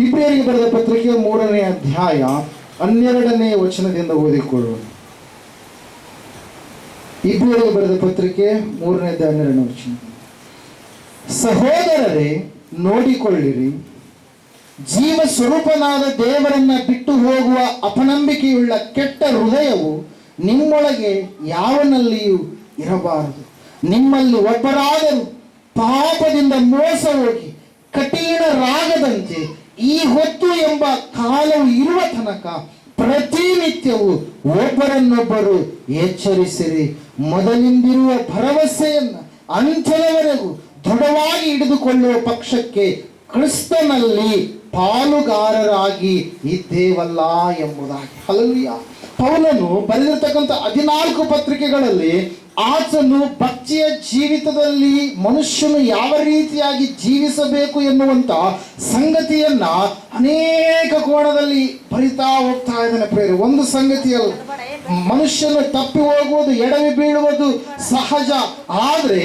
ಇಬ್ರಿಯರಿಗೆ ಬರೆದ ಪತ್ರಿಕೆ ಮೂರನೇ ಅಧ್ಯಾಯ ಹನ್ನೆರಡನೇ ವಚನದಿಂದ ಓದಿಕೊಳ್ಳೋಣ. ಇಬ್ರಿಯರಿಗೆ ಬರೆದ ಪತ್ರಿಕೆ ಮೂರನೇ ಹನ್ನೆರಡನೇ ವಚನ. ಸಹೋದರರೇ, ನೋಡಿಕೊಳ್ಳಿರಿ. ಜೀವ ಸ್ವರೂಪನಾದ ದೇವರನ್ನ ಬಿಟ್ಟು ಹೋಗುವ ಅಪನಂಬಿಕೆಯುಳ್ಳ ಕೆಟ್ಟ ಹೃದಯವು ನಿಮ್ಮೊಳಗೆ ಯಾವನಲ್ಲಿಯೂ ಇರಬಾರದು. ನಿಮ್ಮಲ್ಲಿ ಒಬ್ಬರಾದರೂ ಪಾಪದಿಂದ ಮೋಸ ಹೋಗಿ ಕಠಿಣರಾಗದಂತೆ ಈ ಹೊತ್ತು ಎಂಬ ಕಾಲವು ಇರುವ ತನಕ ಪ್ರತಿನಿತ್ಯವು ಒಬ್ಬರನ್ನೊಬ್ಬರು ಎಚ್ಚರಿಸಿರಿ. ಮೊದಲಿಂದಿರುವ ಭರವಸೆಯನ್ನು ಅಂತ್ಯದವರೆಗೂ ದೃಢವಾಗಿ ಹಿಡಿದುಕೊಳ್ಳುವ ಪಕ್ಷಕ್ಕೆ ಕ್ರಿಸ್ತನಲ್ಲಿ ಪಾಲುಗಾರರಾಗಿ ಇದ್ದೇವಲ್ಲ ಎಂಬುದಾಗಿ. ಹಲವಿಯ ಪೌಲನು ಬರೆದಿರ್ತಕ್ಕಂಥ ಹದಿನಾಲ್ಕು ಪತ್ರಿಕೆಗಳಲ್ಲಿ ಆತನು ಭಕ್ತಿಯ ಜೀವಿತದಲ್ಲಿ ಮನುಷ್ಯನು ಯಾವ ರೀತಿಯಾಗಿ ಜೀವಿಸಬೇಕು ಎನ್ನುವಂತ ಸಂಗತಿಯನ್ನ ಅನೇಕ ಕೋಣದಲ್ಲಿ ಬರಿತಾ ಹೋಗ್ತಾ ಇದ್ದಾನೆ ಪ್ರೇರೆ ಒಂದು ಸಂಗತಿಯಲ್ಲ, ಮನುಷ್ಯನು ತಪ್ಪಿ ಹೋಗುವುದು, ಎಡವಿ ಬೀಳುವುದು ಸಹಜ. ಆದರೆ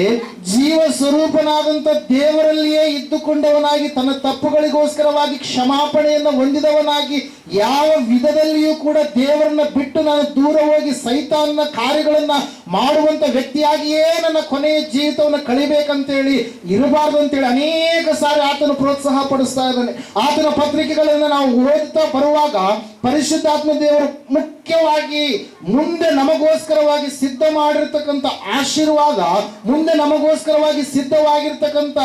ಜೀವ ಸ್ವರೂಪನಾದಂಥ ದೇವರಲ್ಲಿಯೇ ಇದ್ದುಕೊಂಡವನಾಗಿ ತನ್ನ ತಪ್ಪುಗಳಿಗೋಸ್ಕರವಾಗಿ ಕ್ಷಮಾಪಣೆಯನ್ನು ಹೊಂದಿದವನಾಗಿ ಯಾವ ವಿಧದಲ್ಲಿಯೂ ಕೂಡ ದೇವರನ್ನ ಬಿಟ್ಟು ನಾನು ದೂರ ಹೋಗಿ ಸೈತಾನ್ನ ಕಾರ್ಯಗಳನ್ನ ಮಾಡುವಂತ ವ್ಯಕ್ತಿಯಾಗಿಯೇ ನನ್ನ ಕೊನೆಯ ಜೀವಿತವನ್ನು ಕಳಿಬೇಕಂತೇಳಿ ಇರಬಾರ್ದು ಅಂತೇಳಿ ಅನೇಕ ಸಾರಿ ಆತನು ಪ್ರೋತ್ಸಾಹ ಪಡಿಸ್ತಾ ಇದ್ದಾನೆ. ಆತನ ಪತ್ರಿಕೆಗಳನ್ನು ನಾವು ಓದುತ್ತಾ ಬರುವಾಗ ಪರಿಶುದ್ಧಾತ್ಮ ದೇವರು ಮುಖ್ಯವಾಗಿ ಮುಂದೆ ನಮಗೋಸ್ಕರವಾಗಿ ಸಿದ್ಧ ಮಾಡಿರ್ತಕ್ಕಂಥ ಆಶೀರ್ವಾದ ಮುಂದೆ ನಮಗೋಸ್ಕರವಾಗಿ ಸಿದ್ಧವಾಗಿರ್ತಕ್ಕಂಥ,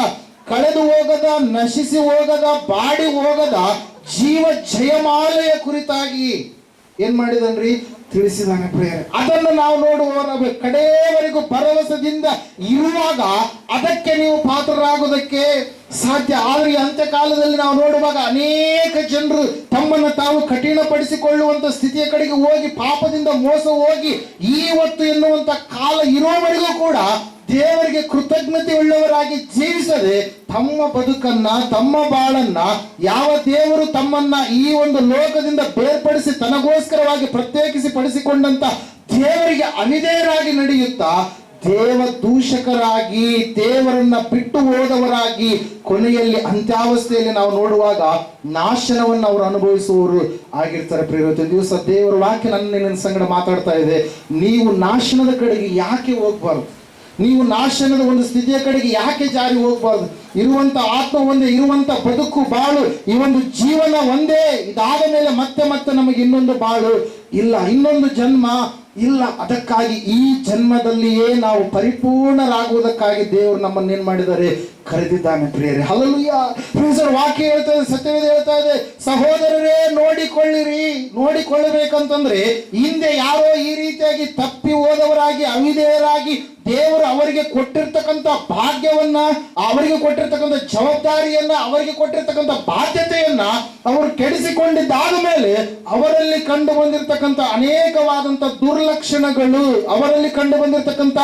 ಕಳೆದು ಹೋಗದ, ನಶಿಸಿ ಹೋಗದ, ಬಾಡಿ ಹೋಗದ, ಜೀವ ಜಯಮಾಲೆಯ ಕುರಿತಾಗಿ ಏನ್ ಮಾಡಿದನ್ರಿ? ತಿಳಿಸಿದಾನೆ ಪ್ರೇಯರ್ ಅದನ್ನು ನಾವು ನೋಡುವ ಕಡೆಯವರೆಗೂ ಭರವಸೆದಿಂದ ಇರುವಾಗ ಅದಕ್ಕೆ ನೀವು ಪಾತ್ರರಾಗುವುದಕ್ಕೆ ಸಾಧ್ಯ. ಆದ್ರೆ ಅಂತ್ಯ ಅಂತ್ಯಕಾಲದಲ್ಲಿ ನಾವು ನೋಡುವಾಗ ಅನೇಕ ಜನರು ತಮ್ಮನ್ನು ತಾವು ಕಠಿಣಪಡಿಸಿಕೊಳ್ಳುವಂತ ಸ್ಥಿತಿಯ ಕಡೆಗೆ ಹೋಗಿ, ಪಾಪದಿಂದ ಮೋಸ ಹೋಗಿ ಇವತ್ತು ಎನ್ನುವಂತ ಕಾಲ ಇರೋವರೆಗೂ ಕೂಡ ದೇವರಿಗೆ ಕೃತಜ್ಞತೆ ಉಳ್ಳವರಾಗಿ ಜೀವಿಸದೆ ತಮ್ಮ ಬದುಕನ್ನ, ತಮ್ಮ ಬಾಳನ್ನ, ಯಾವ ದೇವರು ತಮ್ಮನ್ನ ಈ ಒಂದು ಲೋಕದಿಂದ ಬೇರ್ಪಡಿಸಿ ತನಗೋಸ್ಕರವಾಗಿ ಪ್ರತ್ಯೇಕಿಸಿ ಪಡಿಸಿಕೊಂಡಂತ ದೇವರಿಗೆ ಅನಿದೇಯರಾಗಿ ನಡೆಯುತ್ತಾ ದೇವ ದೂಷಕರಾಗಿ ದೇವರನ್ನ ಬಿಟ್ಟು ಹೋದವರಾಗಿ ಕೊನೆಯಲ್ಲಿ ಅಂತ್ಯಾವಸ್ಥೆಯಲ್ಲಿ ನಾವು ನೋಡುವಾಗ ನಾಶನವನ್ನು ಅವರು ಅನುಭವಿಸುವವರು ಆಗಿರ್ತಾರೆ ಪ್ರೇರಿತ ದಿವಸ ದೇವರ ವಾಕ್ಯ ನನ್ನ ಸಂಗಡ ಮಾತಾಡ್ತಾ ಇದೆ, ನೀವು ನಾಶನದ ಕಡೆಗೆ ಯಾಕೆ ಹೋಗ್ಬಾರ್ದು? ನೀವು ನಾಶನದ ಒಂದು ಸ್ಥಿತಿಯ ಕಡೆಗೆ ಯಾಕೆ ಜಾರಿ ಹೋಗಬಾರ್ದು? ಇರುವಂತ ಆತ್ಮ ಒಂದೇ, ಇರುವಂತ ಬದುಕು ಬಾಳು. ಈ ಒಂದು ಜೀವನ ಒಂದೇ. ಇದಾದ ಮೇಲೆ ಮತ್ತೆ ಮತ್ತೆ ನಮಗೆ ಇನ್ನೊಂದು ಬಾಳು. ಇಲ್ಲ, ಇನ್ನೊಂದು ಜನ್ಮ. ಇಲ್ಲ, ಅದಕ್ಕಾಗಿ ಈ ಜನ್ಮದಲ್ಲಿಯೇ ನಾವು ಪರಿಪೂರ್ಣರಾಗುವುದಕ್ಕಾಗಿ ದೇವರು ನಮ್ಮನ್ನು ಏನ್ ಮಾಡಿದ್ದಾರೆ? ಕರೆದಿದ್ದಾನೆ ಪ್ರಿಯರೇ. ಹಲಲುಯ್ಯ ಪ್ರಿಯಸರ್ ವಾಕ್ಯ ಹೇಳ್ತಾ ಇದೆ, ಸತ್ಯವೇದ ಹೇಳ್ತಾ ಇದೆ. ಸಹೋದರರೇ, ನೋಡಿಕೊಳ್ಳಿರಿ. ನೋಡಿಕೊಳ್ಳಬೇಕಂತಂದ್ರೆ ಹಿಂದೆ ಯಾರೋ ಈ ರೀತಿಯಾಗಿ ತಪ್ಪಿ ಹೋದವರಾಗಿ, ಅವಿಧೇಯರಾಗಿ ದೇವರು ಅವರಿಗೆ ಕೊಟ್ಟಿರ್ತಕ್ಕಂಥ ಭಾಗ್ಯವನ್ನ, ಅವರಿಗೆ ಕೊಟ್ಟಿರ್ತಕ್ಕಂಥ ಜವಾಬ್ದಾರಿಯನ್ನ, ಅವರಿಗೆ ಕೊಟ್ಟಿರ್ತಕ್ಕಂಥ ಬಾಧ್ಯತೆಯನ್ನ ಅವರು ಕೆಡಿಸಿಕೊಂಡಿದ್ದಾದ ಮೇಲೆ ಅವರಲ್ಲಿ ಕಂಡು ಬಂದಿರತಕ್ಕಂಥ ಅನೇಕವಾದಂಥ ದುರ್ಲಕ್ಷಣಗಳು, ಅವರಲ್ಲಿ ಕಂಡು ಬಂದಿರತಕ್ಕಂಥ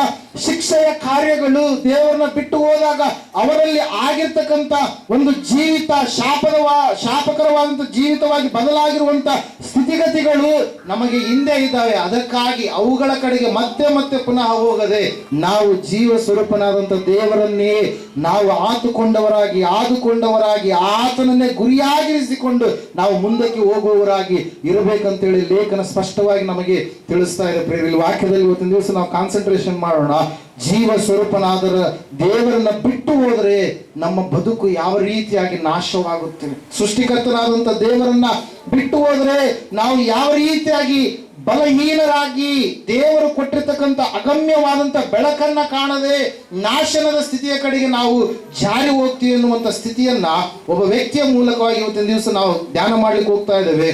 ಶಿಕ್ಷೆಯ ಕಾರ್ಯಗಳು ದೇವರನ್ನ ಬಿಟ್ಟು ಹೋದಾಗ ಅವರಲ್ಲಿ ಆಗಿರ್ತಕ್ಕಂಥ ಒಂದು ಜೀವಿತ ಶಾಪದ ಶಾಪಕರವಾದಂಥ ಜೀವಿತವಾಗಿ ಬದಲಾಗಿರುವಂತ ಸ್ಥಿತಿಗತಿಗಳು ನಮಗೆ ಹಿಂದೆ ಇದ್ದಾವೆ. ಅದಕ್ಕಾಗಿ ಅವುಗಳ ಕಡೆಗೆ ಮತ್ತೆ ಮತ್ತೆ ಪುನಃ ಹೋಗದೆ ನಾವು ಜೀವ ಸ್ವರೂಪನಾದಂಥ ದೇವರನ್ನೇ ನಾವು ಆತುಕೊಂಡವರಾಗಿ ಆದುಕೊಂಡವರಾಗಿ, ಆತನನ್ನೇ ಗುರಿಯಾಗಿರಿಸಿಕೊಂಡು ನಾವು ಮುಂದಕ್ಕೆ ಹೋಗುವವರಾಗಿ ಇರಬೇಕಂತೇಳಿ ಲೇಖನ ಸ್ಪಷ್ಟವಾಗಿ ನಮಗೆ ತಿಳಿಸ್ತಾ ಇದೆ. ಪ್ರೇರಿ ವಾಕ್ಯದಲ್ಲಿ ಇವತ್ತಿನ ದಿವಸ ನಾವು ಕಾನ್ಸಂಟ್ರೇಷನ್ ಮಾಡೋಣ. ಜೀವ ಸ್ವರೂಪನಾದರ ದೇವರನ್ನ ಬಿಟ್ಟು ಹೋದರೆ ನಮ್ಮ ಬದುಕು ಯಾವ ರೀತಿಯಾಗಿ ನಾಶವಾಗುತ್ತೆ ಸೃಷ್ಟಿಕರ್ತನಾದಂಥ ದೇವರನ್ನ ಬಿಟ್ಟು ಹೋದರೆ ನಾವು ಯಾವ ರೀತಿಯಾಗಿ ಬಲಹೀನರಾಗಿ ದೇವರು ಕೊಟ್ಟಿರ್ತಕ್ಕಂಥ ಅಗಮ್ಯವಾದಂಥ ಬೆಳಕನ್ನ ಕಾಣದೆ ನಾಶನದ ಸ್ಥಿತಿಯ ಕಡೆಗೆ ನಾವು ಜಾರಿ ಹೋಗ್ತೀವಿ ಎನ್ನುವಂಥ ಸ್ಥಿತಿಯನ್ನ ಒಬ್ಬ ವ್ಯಕ್ತಿಯ ಮೂಲಕವಾಗಿ ಇವತ್ತಿನ ದಿವಸ ನಾವು ಧ್ಯಾನ ಮಾಡ್ಲಿಕ್ಕೆ ಹೋಗ್ತಾ ಇದ್ದೇವೆ.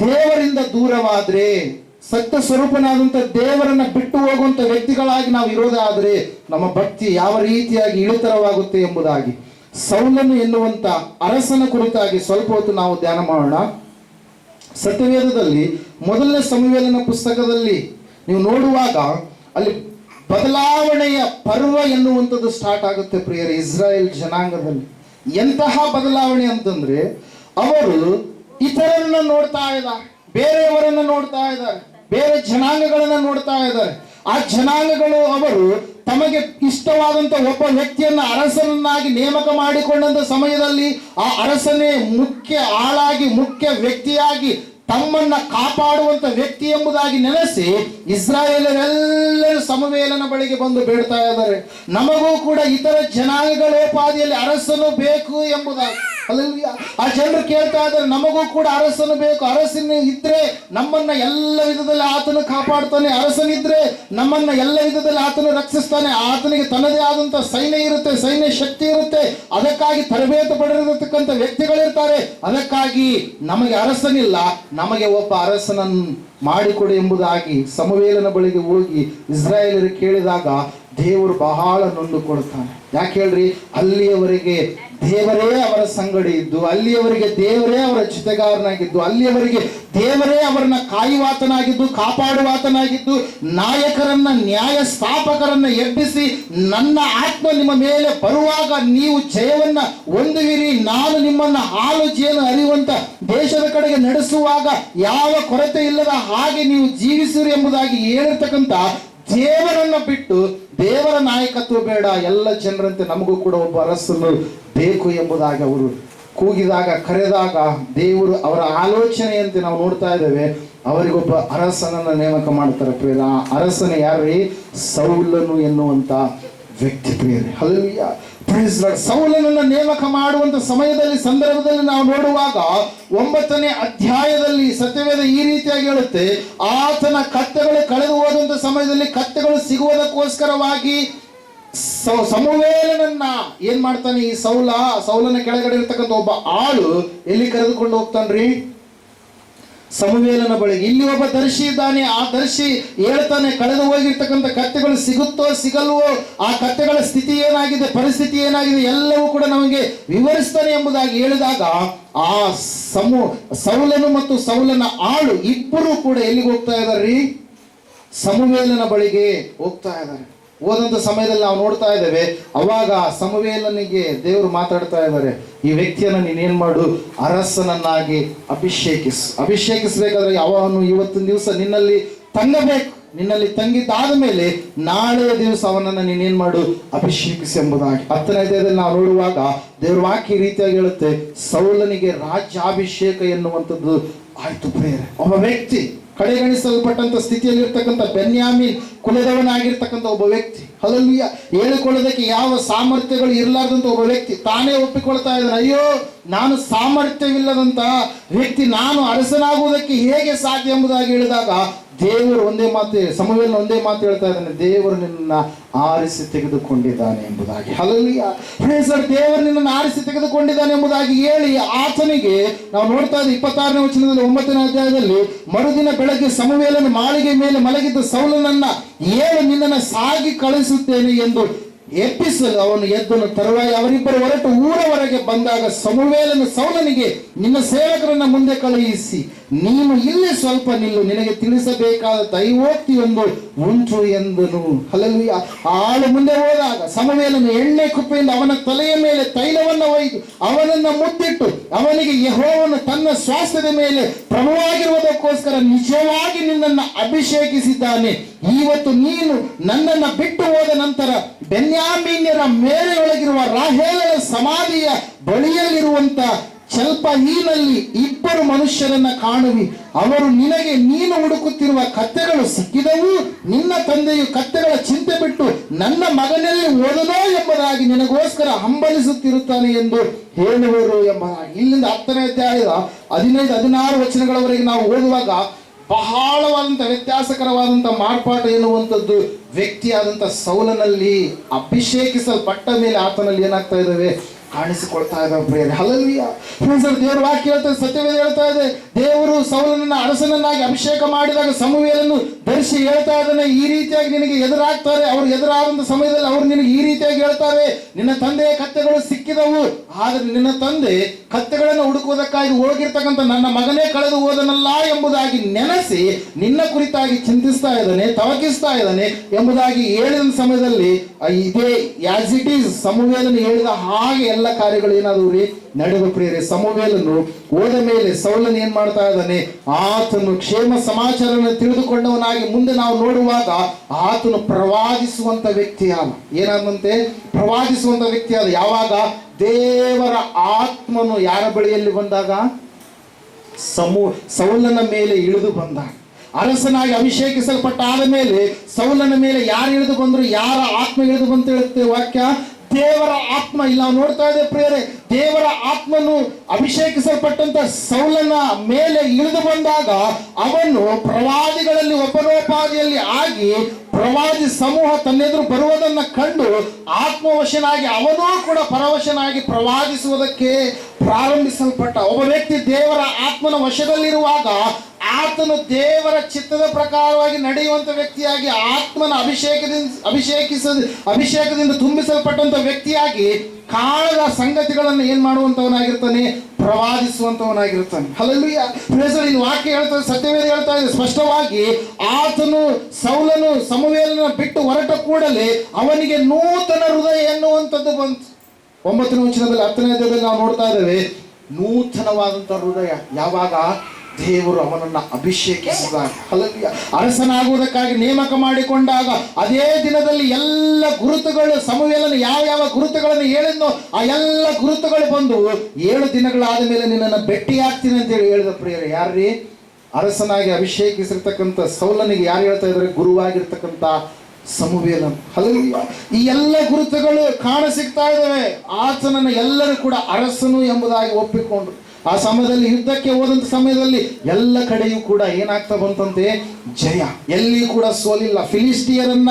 ದೇವರಿಂದ ದೂರವಾದ್ರೆ, ಸತ್ಯ ಸ್ವರೂಪನಾದಂಥ ದೇವರನ್ನ ಬಿಟ್ಟು ಹೋಗುವಂಥ ವ್ಯಕ್ತಿಗಳಾಗಿ ನಾವು ಇರೋದಾದ್ರೆ ನಮ್ಮ ಭಕ್ತಿ ಯಾವ ರೀತಿಯಾಗಿ ಇಳಿತರವಾಗುತ್ತೆ ಎಂಬುದಾಗಿ. ಸೌಲನು ಎನ್ನುವಂಥ ಅರಸನ ಕುರಿತಾಗಿ ಸ್ವಲ್ಪ ಹೊತ್ತು ನಾವು ಧ್ಯಾನ ಮಾಡೋಣ. ಸತ್ಯವೇದದಲ್ಲಿ ಮೊದಲನೇ ಸಂವೇದನ ಪುಸ್ತಕದಲ್ಲಿ ನೀವು ನೋಡುವಾಗ ಅಲ್ಲಿ ಬದಲಾವಣೆಯ ಪರ್ವ ಎನ್ನುವಂಥದ್ದು ಸ್ಟಾರ್ಟ್ ಆಗುತ್ತೆ ಪ್ರಿಯರ, ಇಸ್ರಾಯೇಲ್ ಜನಾಂಗದಲ್ಲಿ. ಎಂತಹ ಬದಲಾವಣೆ ಅಂತಂದ್ರೆ, ಅವರು ಇತರರನ್ನ ನೋಡ್ತಾ ಇದ್ದಾರೆ, ಬೇರೆಯವರನ್ನ ನೋಡ್ತಾ ಇದ್ದಾರೆ, ಬೇರೆ ಜನಾಂಗಗಳನ್ನ ನೋಡ್ತಾ ಇದ್ದಾರೆ. ಆ ಜನಾಂಗಗಳು ಅವರು ತಮಗೆ ಇಷ್ಟವಾದಂತ ಒಬ್ಬ ವ್ಯಕ್ತಿಯನ್ನ ಅರಸನನ್ನಾಗಿ ನೇಮಕ ಮಾಡಿಕೊಂಡಂತ ಸಮಯದಲ್ಲಿ ಆ ಅರಸನೇ ಮುಖ್ಯ ಆಳಾಗಿ, ಮುಖ್ಯ ವ್ಯಕ್ತಿಯಾಗಿ ತಮ್ಮನ್ನ ಕಾಪಾಡುವಂತ ವ್ಯಕ್ತಿ ಎಂಬುದಾಗಿ ನೆನೆಸಿ ಇಸ್ರಾಯೇಲರೆಲ್ಲರೂ ಸಮವೇಲನ ಬಳಿಗೆ ಬಂದು ಬೇಡ್ತಾ ಇದ್ದಾರೆ. ನಮಗೂ ಕೂಡ ಇತರ ಜನಾಂಗಗಳೋಪಾದಿಯಲ್ಲಿ ಅರಸನು ಬೇಕು ಎಂಬುದಾಗಿ. ಆ ಜನರು ಕೇಳ್ತಾ ಇದ್ದಾರೆ, ನಮಗೂ ಕೂಡ ಅರಸನು ಬೇಕು. ಅರಸಿನ ಇದ್ರೆ ನಮ್ಮನ್ನ ಎಲ್ಲ ವಿಧದಲ್ಲಿ ಆತನು ಕಾಪಾಡ್ತಾನೆ. ಅರಸನಿದ್ರೆ ನಮ್ಮನ್ನ ಎಲ್ಲ ವಿಧದಲ್ಲಿ ಆತನು ರಕ್ಷಿಸ್ತಾನೆ. ಆತನಿಗೆ ತನ್ನದೇ ಆದಂತ ಸೈನ್ಯ ಇರುತ್ತೆ, ಸೈನ್ಯ ಶಕ್ತಿ ಇರುತ್ತೆ. ಅದಕ್ಕಾಗಿ ತರಬೇತಿ ಪಡೆದಿರತಕ್ಕಂಥ ವ್ಯಕ್ತಿಗಳಿರ್ತಾರೆ. ಅದಕ್ಕಾಗಿ ನಮಗೆ ಅರಸನಿಲ್ಲ. ನಮಗೆ ಒಬ್ಬ ಅರಸನನ್ನು ಮಾಡಿಕೊಡು ಎಂಬುದಾಗಿ ಸಮವೇಲನ ಬಳಿಗೆ ಹೋಗಿ ಇಸ್ರಾಯೇಲರು ಕೇಳಿದಾಗ ದೇವರು ಬಹಳ ನೊಂದುಕೊಳ್ತಾನೆ ಯಾಕೆ ಹೇಳ್ರಿ? ಅಲ್ಲಿಯವರೆಗೆ ದೇವರೇ ಅವರ ಸಂಗಡಿ ಇದ್ದು, ಅಲ್ಲಿಯವರೆಗೆ ದೇವರೇ ಅವರ ಜೊತೆಗಾರನಾಗಿದ್ದು ಅಲ್ಲಿಯವರಿಗೆ ದೇವರೇ ಅವರನ್ನ ಕಾಯುವಾತನಾಗಿದ್ದು, ಕಾಪಾಡುವಾತನಾಗಿದ್ದು, ನಾಯಕರನ್ನ ನ್ಯಾಯ ಸ್ಥಾಪಕರನ್ನ ಎಬ್ಬಿಸಿ ನನ್ನ ಆತ್ಮ ನಿಮ್ಮ ಮೇಲೆ ಬರುವಾಗ ನೀವು ಜಯವನ್ನ ಹೊಂದುವಿರಿ. ನಾನು ನಿಮ್ಮನ್ನ ಹಾಲು ಜೇನು ಅರಿಯುವಂತ ದೇಶದ ಕಡೆಗೆ ನಡೆಸುವಾಗ ಯಾವ ಕೊರತೆ ಇಲ್ಲದ ಹಾಗೆ ನೀವು ಜೀವಿಸಿರಿ ಎಂಬುದಾಗಿ ಹೇಳಿರ್ತಕ್ಕಂಥ ದೇವರನ್ನ ಬಿಟ್ಟು ದೇವರ ನಾಯಕತ್ವ ಬೇಡ, ಎಲ್ಲ ಜನರಂತೆ ನಮಗೂ ಕೂಡ ಒಬ್ಬ ಅರಸನು ಬೇಕು ಎಂಬುದಾಗಿ ಅವರು ಕೂಗಿದಾಗ, ಕರೆದಾಗ ದೇವರು ಅವರ ಆಲೋಚನೆಯಂತೆ ನಾವು ನೋಡ್ತಾ ಇದ್ದೇವೆ. ಅವರಿಗೊಬ್ಬ ಅರಸನನ್ನು ನೇಮಕ ಮಾಡ್ತಾರೆ ಪ್ರಿಯರ. ಆ ಅರಸನ ಯಾರ್ರೀ? ಸೌಲನು ಎನ್ನುವಂತ ವ್ಯಕ್ತಿ ಪ್ರಿಯರೇ. Lord. ಸೌಲನನ್ನ ನೇಮಕ ಮಾಡುವಂತ ಸಮಯದಲ್ಲಿ, ಸಂದರ್ಭದಲ್ಲಿ ನಾವು ನೋಡುವಾಗ ಒಂಬತ್ತನೇ ಅಧ್ಯಾಯದಲ್ಲಿ ಸತ್ಯವೇದ ಈ ರೀತಿಯಾಗಿ ಹೇಳುತ್ತೆ, ಆತನ ಕತ್ತೆಗಳು ಕಳೆದು ಹೋದಂತ ಸಮಯದಲ್ಲಿ ಕತ್ತೆಗಳು ಸಿಗುವುದಕ್ಕೋಸ್ಕರವಾಗಿ ಸಮುವೇಲನನ್ನ ಏನ್ ಮಾಡ್ತಾನೆ ಈ ಸೌಲ, ಸೌಲನ ಕೆಳಗಡೆ ಇರ್ತಕ್ಕಂಥ ಒಬ್ಬ ಆಳು ಎಲ್ಲಿ ಕರೆದುಕೊಂಡು ಹೋಗ್ತಾನ್ರಿ? ಸಮುವೇಲನ ಬಳಿಗೆ ಇಲ್ಲಿ ಒಬ್ಬ ದರ್ಶಿ ಇದ್ದಾನೆ. ಆ ದರ್ಶಿ ಹೇಳ್ತಾನೆ, ಕಳೆದು ಹೋಗಿರ್ತಕ್ಕಂಥ ಕತ್ತೆಗಳು ಸಿಗುತ್ತೋ ಸಿಗಲ್ವೋ, ಆ ಕತ್ತೆಗಳ ಸ್ಥಿತಿ ಏನಾಗಿದೆ, ಪರಿಸ್ಥಿತಿ ಏನಾಗಿದೆ, ಎಲ್ಲವೂ ಕೂಡ ನಮಗೆ ವಿವರಿಸ್ತಾನೆ ಎಂಬುದಾಗಿ ಹೇಳಿದಾಗ ಆ ಸಮು, ಸೌಲನು ಮತ್ತು ಸೌಲನ ಆಳು ಇಬ್ಬರು ಕೂಡ ಎಲ್ಲಿಗೆ ಹೋಗ್ತಾ ಇದಾರ್ರಿ ಸಮುವೇಲನ ಬಳಿಗೆ ಹೋಗ್ತಾ ಇದ್ದಾರೆ ಹೋದಂತ ಸಮಯದಲ್ಲಿ ನಾವು ನೋಡ್ತಾ ಇದ್ದೇವೆ, ಅವಾಗ ಸಮುವೇಲನಿಗೆ ದೇವರು ಮಾತಾಡ್ತಾ ಇದ್ದಾರೆ. ಈ ವ್ಯಕ್ತಿಯನ್ನು ನೀನೇನು ಮಾಡು? ಅರಸನನ್ನಾಗಿ ಅಭಿಷೇಕಿಸ್. ಅಭಿಷೇಕಿಸಬೇಕಾದ್ರೆ ಅವನು ಇವತ್ತಿನ ದಿವಸ ನಿನ್ನಲ್ಲಿ ತಂಗಬೇಕು. ನಿನ್ನಲ್ಲಿ ತಂಗಿದ್ದಾದ ಮೇಲೆ ನಾಳೆಯ ದಿವಸ ಅವನನ್ನ ನೀನೇನು ಮಾಡು? ಅಭಿಷೇಕಿಸಿ ಎಂಬುದಾಗಿ. ಹತ್ತನೇ ಅಧ್ಯಾಯದಲ್ಲಿ ನಾವು ನೋಡುವಾಗ ದೇವ್ರ ವಾಕ್ಯ ರೀತಿಯಾಗಿ ಹೇಳುತ್ತೆ, ಸೌಲನಿಗೆ ರಾಜ್ಯಾಭಿಷೇಕ ಎನ್ನುವಂಥದ್ದು ಆಯ್ತು ಪ್ರೇರೆ ಒಬ್ಬ ವ್ಯಕ್ತಿ ಕಡೆಗಣಿಸಲ್ಪಟ್ಟಂತ ಸ್ಥಿತಿಯಲ್ಲಿರ್ತಕ್ಕಂಥ ಬೆನ್ಯಾಮಿ ಕುಲದವನಾಗಿರ್ತಕ್ಕಂಥ ಒಬ್ಬ ವ್ಯಕ್ತಿ. ಅದರಲ್ಲಿ ಹೇಳಿಕೊಳ್ಳೋದಕ್ಕೆ ಯಾವ ಸಾಮರ್ಥ್ಯಗಳು ಇರಲಾರ್ದಂತ ಒಬ್ಬ ವ್ಯಕ್ತಿ ತಾನೇ ಒಪ್ಪಿಕೊಳ್ತಾ ಇದ್ದಾನೆ. ಅಯ್ಯೋ, ನಾನು ಸಾಮರ್ಥ್ಯವಿಲ್ಲದಂತ ವ್ಯಕ್ತಿ, ನಾನು ಅರಸನಾಗುವುದಕ್ಕೆ ಹೇಗೆ ಸಾಧ್ಯ ಎಂಬುದಾಗಿ ಹೇಳಿದಾಗ ದೇವರು ಒಂದೇ ಮಾತು, ಸಮವೇಲನ ಒಂದೇ ಮಾತು ಹೇಳ್ತಾ ಇದ್ದಾನೆ, ದೇವರು ನಿನ್ನ ಆರಿಸಿ ತೆಗೆದುಕೊಂಡಿದ್ದಾನೆ ಎಂಬುದಾಗಿ. ಸರ್ ದೇವರು ನಿನ್ನನ್ನು ಆರಿಸಿ ತೆಗೆದುಕೊಂಡಿದ್ದಾನೆ ಎಂಬುದಾಗಿ ಹೇಳಿ ಆತನಿಗೆ, ನಾವು ನೋಡ್ತಾ ಇದ್ದೀವಿ ಇಪ್ಪತ್ತಾರನೇ ವಚನದಲ್ಲಿ, ಒಂಬತ್ತನೇ ಅಧ್ಯಾಯದಲ್ಲಿ, ಮರುದಿನ ಬೆಳಗ್ಗೆ ಸಮವೇಲನ ಮಾಳಿಗೆ ಮೇಲೆ ಮಲಗಿದ್ದ ಸೌಲನನ್ನ ಏಳು ನಿನ್ನನ್ನು ಸಾಗಿ ಕಳಿಸುತ್ತೇನೆ ಎಂದು ಎಪ್ಪಿಸಲು ಅವನು ಎದ್ದನು. ತರುವಾಯ ಅವರಿಬ್ಬರು ಹೊರಟು ಊರವರೆಗೆ ಬಂದಾಗ ಸಮುವೇಲನ ಸೌಲನಿಗೆ ನಿನ್ನ ಸೇವಕರನ್ನ ಮುಂದೆ ಕಳುಹಿಸಿ. ನೀನು ಇಲ್ಲಿ ಸ್ವಲ್ಪ ನಿಲ್ಲು. ನಿನಗೆ ತಿಳಿಸಬೇಕಾದ ದೈವೋಕ್ತಿಯೊಂದು ಉಂಟು ಎಂದನು. ಹಲಲು ಆಳು ಮುಂದೆ ಹೋದಾಗ ಸಮವೇಲನು ಎಣ್ಣೆ ಕುಪ್ಪೆಯಿಂದ ಅವನ ತಲೆಯ ಮೇಲೆ ತೈಲವನ್ನು ಒಯ್ದು ಅವನನ್ನ ಮುದ್ದಿಟ್ಟು ಅವನಿಗೆ ಯಹೋವನ್ನು ತನ್ನ ಸ್ವಾಸ್ಥ್ಯದ ಮೇಲೆ ಪ್ರಭುವಾಗಿರುವುದಕ್ಕೋಸ್ಕರ ನಿಜವಾಗಿ ನಿನ್ನನ್ನು ಅಭಿಷೇಕಿಸಿದ್ದಾನೆ. ಇವತ್ತು ನೀನು ನನ್ನನ್ನು ಬಿಟ್ಟು ಹೋದ ನಂತರ ಬೆನ್ಯಾಮೀನ್ಯರ ಮೇಲೆಯೊಳಗಿರುವ ರಾಹೇಲರ ಸಮಾಧಿಯ ಬಳಿಯಲ್ಲಿರುವಂತ ಚಲ್ಪಹೀನಲ್ಲಿ ಇಬ್ಬರು ಮನುಷ್ಯರನ್ನ ಕಾಣುವಿ. ಅವರು ನಿನಗೆ ನೀನು ಹುಡುಕುತ್ತಿರುವ ಕತ್ತೆಗಳು ಸಿಕ್ಕಿದವು. ನಿನ್ನ ತಂದೆಯು ಕತ್ತೆಗಳ ಚಿಂತೆ ಬಿಟ್ಟು ನನ್ನ ಮಗನಲ್ಲಿ ಓದನೋ ಎಂಬುದಾಗಿ ನಿನಗೋಸ್ಕರ ಹಂಬಲಿಸುತ್ತಿರುತ್ತಾನೆ ಎಂದು ಹೇಳುವರು ಎಂಬ ಇಲ್ಲಿಂದ ಹತ್ತನೇ ಅಧ್ಯಾಯದ ಹದಿನೈದು, ಹದಿನಾರು ವಚನಗಳವರೆಗೆ ನಾವು ಓದುವಾಗ ಬಹಳವಾದಂಥ ವ್ಯತ್ಯಾಸಕರವಾದಂಥ ಮಾರ್ಪಾಟ ಎನ್ನುವಂಥದ್ದು ವ್ಯಕ್ತಿಯಾದಂಥ ಸೌಲನಲ್ಲಿ ಅಭಿಷೇಕಿಸಲ್ಪಟ್ಟ ಮೇಲೆ ಆತನಲ್ಲಿ ಏನಾಗ್ತಾ ಇದ್ದಾವೆ? ಕಾಣಿಸಿಕೊಳ್ತಾ ಇದ್ದಾವೆ ಪ್ರಿಯರೇ ಹಲಲ್ವಿಯ ದೇವರು ವಾಕ್ಯ ಹೇಳ್ತಾರೆ ಸತ್ಯವೇದ ಹೇಳ್ತಾ ಇದೆ. ದೇವರು ಸೌಲನನ್ನ ಅರಸನನ್ನಾಗಿ ಅಭಿಷೇಕ ಮಾಡಿದಾಗ ಸಮುವೇಲನ್ನು ಧರಿಸಿ ಹೇಳ್ತಾ ಇದ್ದಾನೆ. ಈ ರೀತಿಯಾಗಿ ನಿನಗೆ ಎದುರಾಗ್ತಾರೆ, ಅವ್ರು ಎದುರಾದಂತ ಸಮಯದಲ್ಲಿ ಅವ್ರು ನಿನಗೆ ಈ ರೀತಿಯಾಗಿ ಹೇಳ್ತಾರೆ. ನಿನ್ನ ತಂದೆಯ ಕತ್ತೆಗಳು ಸಿಕ್ಕಿದವು. ಆದ್ರೆ ನಿನ್ನ ತಂದೆ ಕತ್ತೆಗಳನ್ನು ಹುಡುಕುವುದಕ್ಕಾಗಿ ಹೋಗಿರ್ತಕ್ಕಂಥ ನನ್ನ ಮಗನೇ ಕಳೆದು ಹೋದನಲ್ಲ ಎಂಬುದಾಗಿ ನೆನೆಸಿ ನಿನ್ನ ಕುರಿತಾಗಿ ಚಿಂತಿಸ್ತಾ ಇದ್ದಾನೆ, ತವಕಿಸ್ತಾ ಇದ್ದಾನೆ ಎಂಬುದಾಗಿ ಹೇಳಿದ ಸಮಯದಲ್ಲಿ ಇದೇ ಆಸ್ ಇಟ್ ಈಸ್ ಹೇಳಿದ ಹಾಗೆ ಎಲ್ಲ ಕಾರ್ಯಗಳು ಏನಾದವು ರೀ? ನಡೆದು ಪ್ರಿಯರೇ, ಸಮವೇಲನು ಹೋದ ಮೇಲೆ ಸೌಲನ್ ಏನ್ ಮಾಡ್ತಾ ಇದ್ದಾನೆ? ಆತನು ಕ್ಷೇಮ ಸಮಾಚಾರನ ತಿಳಿದುಕೊಂಡವನಾಗಿ ಮುಂದೆ ನಾವು ನೋಡುವಾಗ ಆತನು ಪ್ರವಾದಿಸುವಂತ ವ್ಯಕ್ತಿ ಅಲ್ಲ ಏನಾದಂತೆ? ಪ್ರವಾದಿಸುವಂತ ವ್ಯಕ್ತಿ ಅಲ್ಲ ಯಾವಾಗ? ದೇವರ ಆತ್ಮನು ಯಾರ ಬಳಿಯಲ್ಲಿ ಬಂದಾಗ? ಸಮು, ಸೌಲನ ಮೇಲೆ ಇಳಿದು ಬಂದ. ಅರಸನಾಗಿ ಅಭಿಷೇಕಿಸಲ್ಪಟ್ಟ ಆದ ಮೇಲೆ ಸೌಲನ ಮೇಲೆ ಯಾರು ಇಳಿದು ಬಂದ್ರು? ಯಾರ ಆತ್ಮ ಇಳಿದು ಬಂತ ಹೇಳುತ್ತೆ ವಾಕ್ಯ? ದೇವರ ಆತ್ಮ. ಇಲ್ಲ ನೋಡ್ತಾ ಇದ್ದೇವೆ ಪ್ರಿಯರೇ ದೇವರ ಆತ್ಮನು ಅಭಿಷೇಕಿಸಲ್ಪಟ್ಟಂತ ಸೌಲನ ಮೇಲೆ ಇಳಿದು ಬಂದಾಗ ಅವನು ಪ್ರವಾದಿಗಳಲ್ಲಿ ಒಬ್ಬನೋಪಾದಿಯಲ್ಲಿ ಆಗಿ ಪ್ರವಾದಿ ಸಮೂಹ ತನ್ನೆದುರು ಬರುವುದನ್ನ ಕಂಡು ಆತ್ಮವಶನಾಗಿ ಅವನೂ ಕೂಡ ಪರವಶನಾಗಿ ಪ್ರವಾದಿಸುವುದಕ್ಕೆ ಪ್ರಾರಂಭಿಸಲ್ಪಟ್ಟ ಒಬ್ಬ ವ್ಯಕ್ತಿ ದೇವರ ಆತ್ಮನ ವಶದಲ್ಲಿರುವಾಗ ಆತನು ದೇವರ ಚಿತ್ತದ ಪ್ರಕಾರವಾಗಿ ನಡೆಯುವಂತ ವ್ಯಕ್ತಿಯಾಗಿ ಆತ್ಮನ ಅಭಿಷೇಕದಿಂದ ಅಭಿಷೇಕಿಸ ಅಭಿಷೇಕದಿಂದ ತುಂಬಿಸಲ್ಪಟ್ಟಂತ ವ್ಯಕ್ತಿಯಾಗಿ ಕಾಣದ ಸಂಗತಿಗಳನ್ನು ಏನ್ ಮಾಡುವಂತವನಾಗಿರ್ತಾನೆ ಪ್ರವಾದಿಸುವಂತವನಾಗಿರ್ತಾನೆ ಹಲಲುಯ್ಯ ಪ್ರೇಸರ್ ಇಲ್ಲಿ ವಾಕ್ಯ ಹೇಳ್ತಾ, ಸತ್ಯವೇದ ಹೇಳ್ತಾ ಇದೆ. ಸ್ಪಷ್ಟವಾಗಿ ಆತನು ಸೌಲನು ಸಮವೇಲನ ಬಿಟ್ಟು ಹೊರಟ ಕೂಡಲೇ ಅವನಿಗೆ ನೂತನ ಹೃದಯ ಎನ್ನುವಂಥದ್ದು ಬಂತು. ಒಂಬತ್ತನೇ ವಚನದಲ್ಲಿ ಹತ್ತನೇ ನಾವು ನೋಡ್ತಾ ಇದ್ದೇವೆ, ನೂತನವಾದಂಥ ಹೃದಯ ಯಾವಾಗ? ದೇವರು ಅವನನ್ನು ಅಭಿಷೇಕಿಸಿದಾಗ ಅಲ್ಲಿಯ ಅರಸನಾಗುವುದಕ್ಕಾಗಿ ನೇಮಕ ಮಾಡಿಕೊಂಡಾಗ ಅದೇ ದಿನದಲ್ಲಿ ಎಲ್ಲ ಗುರುತುಗಳು, ಸಮವೇಲನ ಯಾವ ಯಾವ ಗುರುತುಗಳನ್ನು ಹೇಳಿದ್ನೋ ಆ ಎಲ್ಲ ಗುರುತುಗಳು ಬಂದು ಏಳು ದಿನಗಳಾದ ಮೇಲೆ ನಿನ್ನನ್ನು ಭೇಟಿಯಾಗ್ತೀನಿ ಅಂತ ಹೇಳಿ ಹೇಳಿದ ಪ್ರಿಯರು, ಯಾರ್ರೀ? ಅರಸನಾಗಿ ಅಭಿಷೇಕಿಸಿರ್ತಕ್ಕಂಥ ಸೌಲನಿಗೆ ಯಾರು ಹೇಳ್ತಾ ಇದ್ದಾರೆ? ಗುರುವಾಗಿರ್ತಕ್ಕಂಥ ಸಮುವೇಲನ್. ಹಲವಿಯ ಈ ಎಲ್ಲ ಗುರುತುಗಳು ಕಾಣ ಸಿಗ್ತಾ ಇದ್ದಾವೆ. ಆತನನ್ನು ಎಲ್ಲರೂ ಕೂಡ ಅರಸನು ಎಂಬುದಾಗಿ ಒಪ್ಪಿಕೊಂಡ್ರು. ಆ ಸಮಯದಲ್ಲಿ ಯುದ್ಧಕ್ಕೆ ಹೋದಂಥ ಸಮಯದಲ್ಲಿ ಎಲ್ಲ ಕಡೆಯೂ ಕೂಡ ಏನಾಗ್ತಾ ಬಂತಂತೆ? ಜಯ. ಎಲ್ಲಿ ಕೂಡ ಸೋಲಿಲ್ಲ. ಫಿಲಿಸ್ಟಿಯರನ್ನ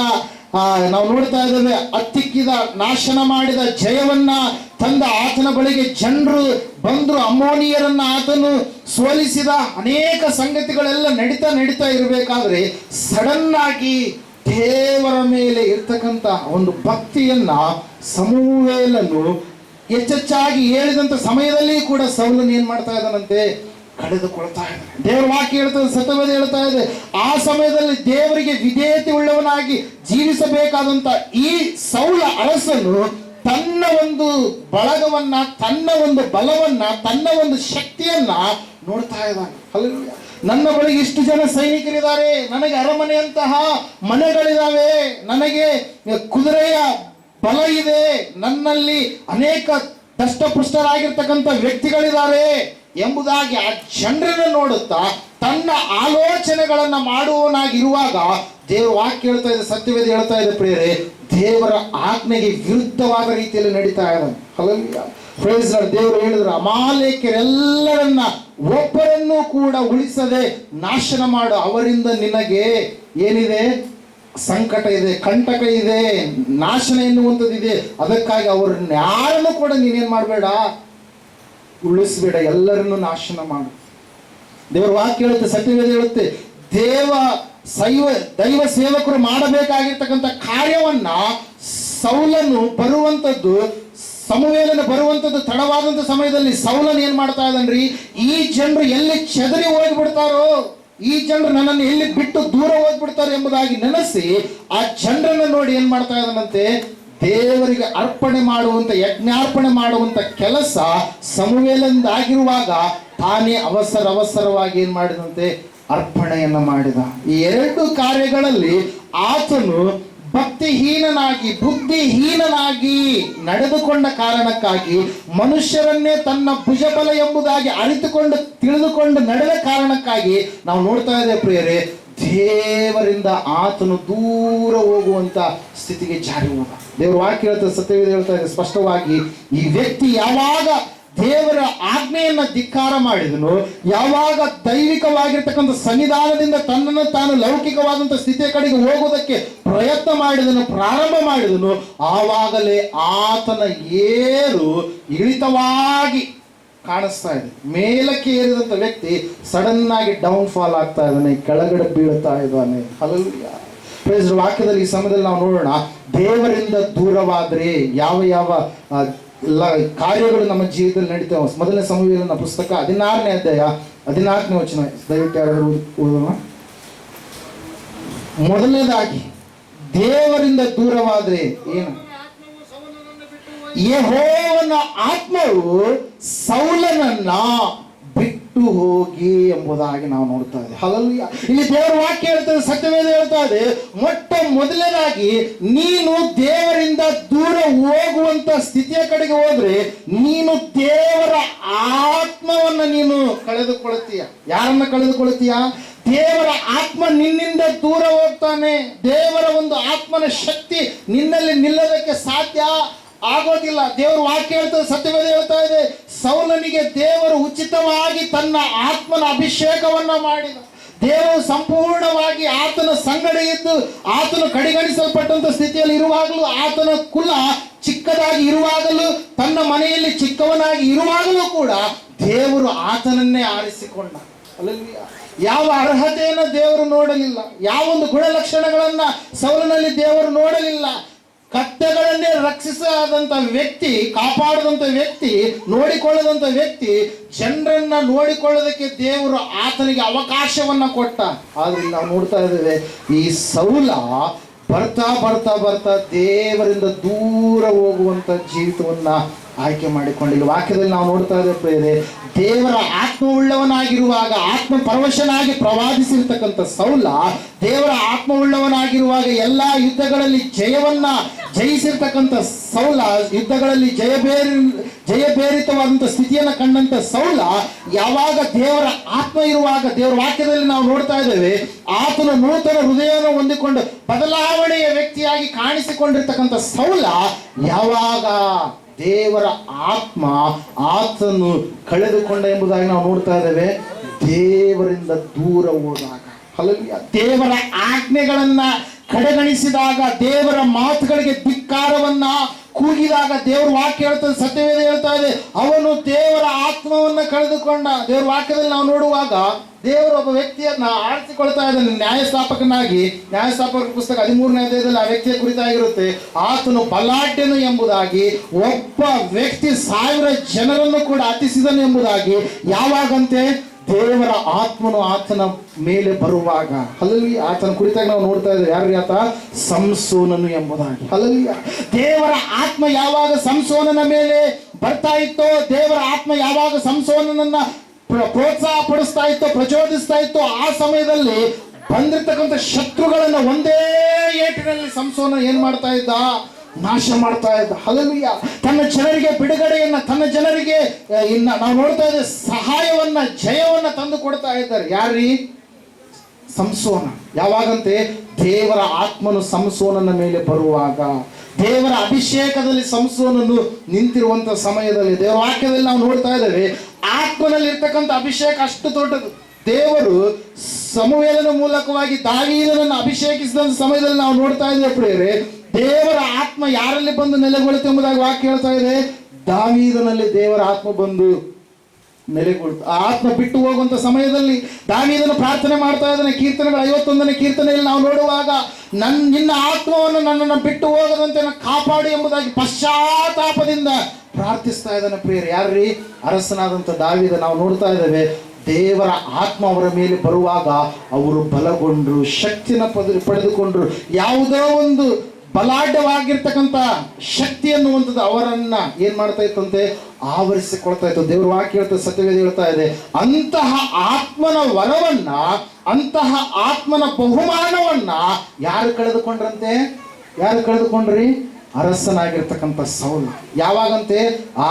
ನಾವು ನೋಡ್ತಾ ಇದ್ದೇವೆ, ಅತ್ತಿಕ್ಕಿದ, ನಾಶನ ಮಾಡಿದ ಜಯವನ್ನ ತಂದ ಆತನ ಬಳಿಗೆ ಜನರು ಬಂದರು ಅಮೋನಿಯರನ್ನ ಆತನು ಸೋಲಿಸಿದ. ಅನೇಕ ಸಂಗತಿಗಳೆಲ್ಲ ನಡೀತಾ ನಡೀತಾ ಇರಬೇಕಾದ್ರೆ ಸಡನ್ ಆಗಿ ದೇವರ ಮೇಲೆ ಇರ್ತಕ್ಕಂಥ ಒಂದು ಭಕ್ತಿಯನ್ನ ಸಮೂವೇಲನು ಹೆಚ್ಚೆಚ್ಚಾಗಿ ಹೇಳಿದಂಥ ಸಮಯದಲ್ಲಿ ಕೂಡ ಸೌಲನ್ ಏನು ಮಾಡ್ತಾ ಇದ್ದಾನಂತೆ? ಕಳೆದುಕೊಳ್ತಾ ಇದ್ದಾನೆ. ದೇವರ ವಾಕ್ಯ ಹೇಳ್ತದೆ, ಸತ್ಯವಾದ ಹೇಳ್ತಾ ಇದೆ. ಆ ಸಮಯದಲ್ಲಿ ದೇವರಿಗೆ ವಿಧೇಯತೆ ಉಳ್ಳವನಾಗಿ ಜೀವಿಸಬೇಕಾದಂತ ಈ ಸೌಲ ಅರಸನು ತನ್ನ ಒಂದು ಬಳಗವನ್ನ, ತನ್ನ ಒಂದು ಬಲವನ್ನ, ತನ್ನ ಒಂದು ಶಕ್ತಿಯನ್ನ ನೋಡ್ತಾ ಇದ್ದಾನೆ. ಅಲ್ಲ ನನ್ನ ಬಳಿ ಇಷ್ಟು ಜನ ಸೈನಿಕರಿದ್ದಾರೆ. ನನಗೆ ಅರಮನೆಯಂತಹ ಮನೆಗಳಿದಾವೆ. ನನಗೆ ಕುದುರೆಯ ಬಲ ಇದೆ. ನನ್ನಲ್ಲಿ ಅನೇಕ ದಷ್ಟಪುಷ್ಟರಾಗಿರ್ತಕ್ಕಂಥ ವ್ಯಕ್ತಿಗಳಿದ್ದಾರೆ ಎಂಬುದಾಗಿ ಆ ಜನರನ್ನು ನೋಡುತ್ತಾ ತನ್ನ ಆಲೋಚನೆಗಳನ್ನು ಮಾಡುವವನಾಗಿರುವಾಗ ದೇವರ ವಾಕ್ಯ ಹೇಳ್ತಾ ಇದೆ, ಸತ್ಯವೇದ ಹೇಳ್ತಾ ಇದೆ ಪ್ರೇರೆ ದೇವರ ಆಜ್ಞೆಗೆ ವಿರುದ್ಧವಾದ ರೀತಿಯಲ್ಲಿ ನಡೀತಾ ಇದ್ದಾನೆ ದೇವರು ಹೇಳಿದ್ರು ಅಮಾಲೇಕರೆಲ್ಲರನ್ನ ಒಬ್ಬರನ್ನೂ ಕೂಡ ಉಳಿಸದೆ ನಾಶನ ಮಾಡು, ಅವರಿಂದ ನಿನಗೆ ಏನಿದೆ? ಸಂಕಟ ಇದೆ, ಕಂಟಕ ಇದೆ, ನಾಶನ ಎನ್ನುವಂಥದ್ದು ಇದೆ ಅದಕ್ಕಾಗಿ ಅವ್ರನ್ನ ಯಾರನ್ನು ಕೂಡ ನೀನೇನ್ ಮಾಡಬೇಡ, ಉಳಿಸ್ಬೇಡ, ಎಲ್ಲರನ್ನು ನಾಶನ ಮಾಡು. ದೇವರ ವಾಕ್ಯ ಹೇಳುತ್ತೆ, ಸತ್ಯವೇದ ಹೇಳುತ್ತೆ, ದೇವ ಸೈವ, ದೈವ ಸೇವಕರು ಮಾಡಬೇಕಾಗಿರ್ತಕ್ಕಂಥ ಕಾರ್ಯವನ್ನ ಸೌಲನು ಬರುವಂಥದ್ದು, ಸಮುವೇಲನ ಬರುವಂಥದ್ದು, ತಡವಾದಂಥ ಸಮಯದಲ್ಲಿ ಸೌಲನ್ ಏನ್ ಮಾಡ್ತಾ ಇದ್ದಾನ್ರಿ? ಈ ಜನರು ಎಲ್ಲಿ ಚದರಿ ಹೋಗ್ಬಿಡ್ತಾರೋ? ಈ ಜನರು ನನ್ನನ್ನು ಎಲ್ಲಿ ಬಿಟ್ಟು ದೂರ ಹೋಗ್ಬಿಡ್ತಾರೆ ಎಂಬುದಾಗಿ ನೆನೆಸಿ ಆ ಜನರನ್ನು ನೋಡಿ ಏನ್ ಮಾಡ್ತಾ ಇದ್ದಾನಂತೆ ದೇವರಿಗೆ ಅರ್ಪಣೆ ಮಾಡುವಂತ ಯಜ್ಞಾರ್ಪಣೆ ಮಾಡುವಂತ ಕೆಲಸ ಸಮುವೇಲಂದಾಗಿರುವಾಗ ತಾನೇ ಅವಸರ ಅವಸರವಾಗಿ ಏನ್ ಮಾಡಿದಂತೆ? ಅರ್ಪಣೆಯನ್ನು ಮಾಡಿದ. ಈ ಎರಡು ಕಾರ್ಯಗಳಲ್ಲಿ ಆತನು ಭಕ್ತಿಹೀನನಾಗಿ, ಬುದ್ಧಿಹೀನನಾಗಿ ನಡೆದುಕೊಂಡ ಕಾರಣಕ್ಕಾಗಿ ಮನುಷ್ಯರನ್ನೇ ತನ್ನ ಭುಜಬಲ ಎಂಬುದಾಗಿ ಅರಿತುಕೊಂಡು, ತಿಳಿದುಕೊಂಡು ನಡೆದ ಕಾರಣಕ್ಕಾಗಿ ನಾವು ನೋಡ್ತಾ ಇದ್ದೇವೆ ಪ್ರಿಯರೇ, ದೇವರಿಂದ ಆತನು ದೂರ ಹೋಗುವಂತ ಸ್ಥಿತಿಗೆ ಜಾರಿ ಹೋಗ ದೇವರು ವಾಕ್ಯ ಹೇಳ್ತಾರೆ ಸತ್ಯವೇದ ಹೇಳ್ತಾ ಇದೆ, ಸ್ಪಷ್ಟವಾಗಿ ಈ ವ್ಯಕ್ತಿ ಯಾವಾಗ ದೇವರ ಆಜ್ಞೆಯನ್ನ ಧಿಕ್ಕಾರ ಮಾಡಿದನು. ಯಾವಾಗ ದೈವಿಕವಾಗಿರ್ತಕ್ಕಂಥ ಸನ್ನಿಧಾನದಿಂದ ತನ್ನನ್ನು ತಾನು ಲೌಕಿಕವಾದಂಥ ಸ್ಥಿತಿಯ ಕಡೆಗೆ ಹೋಗೋದಕ್ಕೆ ಪ್ರಯತ್ನ ಮಾಡಿದನು, ಪ್ರಾರಂಭ ಮಾಡಿದನು, ಆವಾಗಲೇ ಆತನ ಏರು ಇಳಿತವಾಗಿ ಕಾಣಿಸ್ತಾ ಇದೆ. ಮೇಲಕ್ಕೆ ಏರಿದಂತ ವ್ಯಕ್ತಿ ಸಡನ್ ಆಗಿ ಡೌನ್ ಫಾಲ್ ಆಗ್ತಾ ಇದ್ದಾನೆ, ಕೆಳಗಡೆ ಬೀಳ್ತಾ ಇದ್ದಾನೆ. ಪ್ರೈಸ್ ವಾಕ್ಯದಲ್ಲಿ ಈ ಸಮಯದಲ್ಲಿ ನಾವು ನೋಡೋಣ, ದೇವರಿಂದ ದೂರವಾದ್ರೆ ಯಾವ ಯಾವ ಎಲ್ಲ ಕಾರ್ಯಗಳು ನಮ್ಮ ಜೀವಿತದಲ್ಲಿ ನಡೀತಾವೆ. ಮೊದಲನೇ ಸಮಯದ ಪುಸ್ತಕ ಹದಿನಾರನೇ ಅಧ್ಯಾಯ, ಹದಿನಾಲ್ಕನೇ ವಚನ. ದಯವಿಟ್ಟು ಯಾರಾದರೂ ಓದೋಣ. ಮೊದಲನೇದಾಗಿ, ದೇವರಿಂದ ದೂರವಾದ್ರೆ ಏನು? ಯೆಹೋವನ ಆತ್ಮವು ಸೌಲನನ್ನ ಬಿಟ್ಟು ಹೋಗಿ ಎಂಬುದಾಗಿ ನಾವು ನೋಡ್ತಾ ಇದ್ದೇವೆ. ಹಲಲ್ಲಿ ಇಲ್ಲಿ ದೇವರ ವಾಕ್ಯ ಹೇಳ್ತದೆ, ಸತ್ಯವೇದ ಹೇಳ್ತಾ ಇದೆ, ಮೊಟ್ಟ ಮೊದಲನೇದಾಗಿ ನೀನು ದೇವರಿಂದ ದೂರ ಹೋಗುವಂತ ಸ್ಥಿತಿಯ ಕಡೆಗೆ ಹೋದ್ರೆ ನೀನು ದೇವರ ಆತ್ಮವನ್ನ ನೀನು ಕಳೆದುಕೊಳ್ತೀಯ. ಯಾರನ್ನ ಕಳೆದುಕೊಳ್ತೀಯ? ದೇವರ ಆತ್ಮ ನಿನ್ನಿಂದ ದೂರ ಹೋಗ್ತಾನೆ. ದೇವರ ಒಂದು ಆತ್ಮನ ಶಕ್ತಿ ನಿನ್ನಲ್ಲಿ ನಿಲ್ಲದಕ್ಕೆ ಸಾಧ್ಯ. ಆಗೋದಿಲ್ಲ. ದೇವರು ವಾಕ್ಯ ಹೇಳ್ತದೆ, ಸತ್ಯವೇದ ಹೇಳ್ತಾ ಇದೆ, ಸೌಲನಿಗೆ ದೇವರು ಉಚಿತವಾಗಿ ತನ್ನ ಆತ್ಮನ ಅಭಿಷೇಕವನ್ನ ಮಾಡಿದ. ದೇವರು ಸಂಪೂರ್ಣವಾಗಿ ಆತನ ಸಂಗಡ ಇದ್ದು, ಆತನು ಕಡೆಗಣಿಸಲ್ಪಟ್ಟಂತ ಸ್ಥಿತಿಯಲ್ಲಿ ಇರುವಾಗಲೂ ಆತನ ಕುಲ ಚಿಕ್ಕದಾಗಿ ಇರುವಾಗಲೂ, ತನ್ನ ಮನೆಯಲ್ಲಿ ಚಿಕ್ಕವನಾಗಿ ಇರುವಾಗಲೂ ಕೂಡ ದೇವರು ಆತನನ್ನೇ ಆರಿಸಿಕೊಂಡ. ಅಲ್ಲಲ್ವಿಯ ಯಾವ ಅರ್ಹತೆಯನ್ನು ದೇವರು ನೋಡಲಿಲ್ಲ ಯಾವ ಒಂದು ಗುಣಲಕ್ಷಣಗಳನ್ನ ಸೌಲನಲ್ಲಿ ದೇವರು ನೋಡಲಿಲ್ಲ ಕತ್ತೆಗಳನ್ನೇ ರಕ್ಷಿಸದಂತ ವ್ಯಕ್ತಿ, ಕಾಪಾಡದಂತ ವ್ಯಕ್ತಿ, ನೋಡಿಕೊಳ್ಳದಂತ ವ್ಯಕ್ತಿ, ಜನರನ್ನ ನೋಡಿಕೊಳ್ಳೋದಕ್ಕೆ ದೇವರು ಆತನಿಗೆ ಅವಕಾಶವನ್ನ ಕೊಟ್ಟ. ಆದ್ರೆ ನಾವು ನೋಡ್ತಾ ಇದ್ದೇವೆ, ಈ ಸೌಲ ಬರ್ತಾ ಬರ್ತಾ ಬರ್ತಾ ದೇವರಿಂದ ದೂರ ಹೋಗುವಂತ ಜೀವಿತವನ್ನ ಆಯ್ಕೆ ಮಾಡಿಕೊಂಡಿಲ್ಲ ವಾಕ್ಯದಲ್ಲಿ ನಾವು ನೋಡ್ತಾ ಇದ್ದೇವೆ ದೇವರ ಆತ್ಮವುಳ್ಳವನಾಗಿರುವಾಗ ಆತ್ಮ ಪರವಶನಾಗಿ ಪ್ರವಾದಿಸಿರ್ತಕ್ಕಂಥ ಸೌಲ, ದೇವರ ಆತ್ಮವುಳ್ಳವನಾಗಿರುವಾಗ ಎಲ್ಲಾ ಯುದ್ಧಗಳಲ್ಲಿ ಜಯವನ್ನ ಜಯಿಸಿರ್ತಕ್ಕಂಥ ಸೌಲ, ಯುದ್ಧಗಳಲ್ಲಿ ಜಯಬೇರಿ ಜಯಭೇರಿತವಾದಂಥ ಸ್ಥಿತಿಯನ್ನು ಕಂಡಂತ ಸೌಲ, ಯಾವಾಗ ದೇವರ ಆತ್ಮ ಇರುವಾಗ, ದೇವರ ವಾಕ್ಯದಲ್ಲಿ ನಾವು ನೋಡ್ತಾ ಇದ್ದೇವೆ, ಆತನ ನೂತನ ಹೃದಯವನ್ನು ಹೊಂದಿಕೊಂಡು ಬದಲಾವಣೆಯ ವ್ಯಕ್ತಿಯಾಗಿ ಕಾಣಿಸಿಕೊಂಡಿರ್ತಕ್ಕಂಥ ಸೌಲ ಯಾವಾಗ? ದೇವರ ಆತ್ಮ ಆತನು ಕಳೆದುಕೊಂಡ ಎಂಬುದಾಗಿ ನಾವು ನೋಡ್ತಾ ಇದ್ದೇವೆ. ದೇವರಿಂದ ದೂರ ಹೋದಾಗ ಹಲಲಿಯ ದೇವರ ಆಜ್ಞೆಗಳನ್ನ ಕಡೆಗಣಿಸಿದಾಗ ದೇವರ ಮಾತುಗಳಿಗೆ ಧಿಕ್ಕಾರವನ್ನ ಕೂಗಿದಾಗ ದೇವ್ರ ವಾಕ್ಯ ಹೇಳ್ತದೆ, ಸತ್ಯವೇದ ಹೇಳ್ತಾ ಇದೆ. ಅವನು ದೇವರ ಆತ್ಮವನ್ನ ಕಳೆದುಕೊಂಡ, ದೇವ್ರ ವಾಕ್ಯದಲ್ಲಿ ನಾವು ನೋಡುವಾಗ ದೇವರ ಒಬ್ಬ ವ್ಯಕ್ತಿಯನ್ನ ಆರಿಸಿಕೊಳ್ತಾ ಇದ್ದಾನೆ, ನ್ಯಾಯಸ್ಥಾಪಕನಾಗಿ. ನ್ಯಾಯಸ್ಥಾಪಕ ಪುಸ್ತಕ ಹದಿಮೂರನೇ ಅಧ್ಯಾಯದಲ್ಲಿ ಆ ವ್ಯಕ್ತಿಯ ಕುರಿತಾಗಿರುತ್ತೆ. ಆತನು ಬಲಾಢ್ಯನು ಎಂಬುದಾಗಿ, ಒಬ್ಬ ವ್ಯಕ್ತಿ ಸಾವಿರ ಜನರನ್ನು ಕೂಡ ಹತಿಸಿದನು ಎಂಬುದಾಗಿ, ಯಾವಾಗಂತೆ? ದೇವರ ಆತ್ಮನು ಆತನ ಮೇಲೆ ಬರುವಾಗ ಅಲ್ಲಿ ಆತನ ಕುರಿತಾಗಿ ನಾವು ನೋಡ್ತಾ ಇದ್ದೇವೆ. ಯಾರು ಆತ? ಸಂಸೋನನು ಎಂಬುದಾಗಿ. ಅಲ್ಲಿ ದೇವರ ಆತ್ಮ ಯಾವಾಗ ಸಂಸೋನನ ಮೇಲೆ ಬರ್ತಾ ಇತ್ತೋ, ದೇವರ ಆತ್ಮ ಯಾವಾಗ ಸಂಸೋನನನ್ನ ಪ್ರ- ಪ್ರೋತ್ಸಾಹ ಪಡಿಸ್ತಾ ಇತ್ತು, ಪ್ರಚೋದಿಸ್ತಾ ಇತ್ತು, ಆ ಸಮಯದಲ್ಲಿ ಬಂದಿರ್ತಕ್ಕಂಥ ಶತ್ರುಗಳನ್ನ ಒಂದೇ ಏಟಿನಲ್ಲಿ ಸಂಸೋನ ಏನ್ ಮಾಡ್ತಾ ಇದ್ದ? ನಾಶ ಮಾಡ್ತಾ ಇದ್ದ. ಹಲಲುಯ್ಯ ತನ್ನ ಜನರಿಗೆ ಬಿಡುಗಡೆಯನ್ನ, ತನ್ನ ಜನರಿಗೆ ಇನ್ನ ನಾವು ನೋಡ್ತಾ ಇದ್ದೇವೆ ಸಹಾಯವನ್ನ, ಜಯವನ್ನ ತಂದು ಕೊಡ್ತಾ ಇದ್ದಾರೆ. ಯಾರೀ? ಸಂಸೋನ. ಯಾವಾಗಂತೆ? ದೇವರ ಆತ್ಮನು ಸಂಸೋನನ ಮೇಲೆ ಬರುವಾಗ. ದೇವರ ಅಭಿಷೇಕದಲ್ಲಿ ಸಂಸೋನನು ನಿಂತಿರುವಂತ ಸಮಯದಲ್ಲಿ, ದೇವರ ವಾಕ್ಯದಲ್ಲಿ ನಾವು ನೋಡ್ತಾ ಇದ್ದೇವೆ ಆತ್ಮನಲ್ಲಿ ಇರ್ತಕ್ಕಂಥ ಅಭಿಷೇಕ ಅಷ್ಟು ದೊಡ್ಡದು. ದೇವರು ಸಮುವೇಲನ ಮೂಲಕವಾಗಿ ದಾವಿಯನ್ನು ಅಭಿಷೇಕಿಸಿದ ಸಮಯದಲ್ಲಿ ನಾವು ನೋಡ್ತಾ ಇದ್ದೇವೆ ಪ್ರಿಯರೇ ದೇವರ ಆತ್ಮ ಯಾರಲ್ಲಿ ಬಂದು ನೆಲೆಗೊಳ್ಳುತ್ತೆ ಎಂಬುದಾಗಿ ವಾಕ್ಯ ಹೇಳ್ತಾ ಇದೆ. ದಾವೀದನಲ್ಲಿ ದೇವರ ಆತ್ಮ ಬಂದು ನೆಲೆಗೊಳ್ತು ಆ ಆತ್ಮ ಬಿಟ್ಟು ಹೋಗುವಂತ ಸಮಯದಲ್ಲಿ ದಾವಿದನು ಪ್ರಾರ್ಥನೆ ಮಾಡ್ತಾ ಇದ್ದಾನೆ. ಕೀರ್ತನೆಗಳು ಐವತ್ತೊಂದನೇ ಕೀರ್ತನೆಯಲ್ಲಿ ನಾವು ನೋಡುವಾಗ ನನ್ನ ನಿನ್ನ ಆತ್ಮವನ್ನು ನನ್ನನ್ನು ಬಿಟ್ಟು ಹೋಗದಂತೆ ಕಾಪಾಡು ಎಂಬುದಾಗಿ ಪಶ್ಚಾತ್ತಾಪದಿಂದ ಪ್ರಾರ್ಥಿಸ್ತಾ ಇದ್ದಾನೆ ಪ್ರಿಯರು. ಯಾರ್ರೀ? ಅರಸನಾದಂಥ ದಾವಿದ ನಾವು ನೋಡ್ತಾ ಇದ್ದೇವೆ. ದೇವರ ಆತ್ಮ ಅವರ ಮೇಲೆ ಬರುವಾಗ ಅವರು ಬಲಗೊಂಡ್ರು, ಶಕ್ತಿನ ಪದ, ಪಡೆದುಕೊಂಡ್ರು. ಯಾವುದೋ ಒಂದು ಬಲಾಢ್ಯವಾಗಿರ್ತಕ್ಕಂಥ ಶಕ್ತಿ ಅನ್ನುವಂಥದ್ದು ಅವರನ್ನ ಏನ್ ಮಾಡ್ತಾ ಇತ್ತಂತೆ? ಆವರಿಸಿಕೊಳ್ತಾ ಇತ್ತು. ದೇವ್ರ ವಾಕ್ಯ ಹೇಳ್ತಾ, ಸತ್ಯವೇದ ಹೇಳ್ತಾ ಇದೆ. ಅಂತಹ ಆತ್ಮನ ವರವನ್ನ, ಅಂತಹ ಆತ್ಮನ ಬಹುಮಾನವನ್ನ ಯಾರು ಕಳೆದುಕೊಂಡ್ರಂತೆ? ಯಾರು ಕಳೆದುಕೊಂಡ್ರಿ? ಅರಸನಾಗಿರ್ತಕ್ಕಂಥ ಸೌಲ. ಯಾವಾಗಂತೆ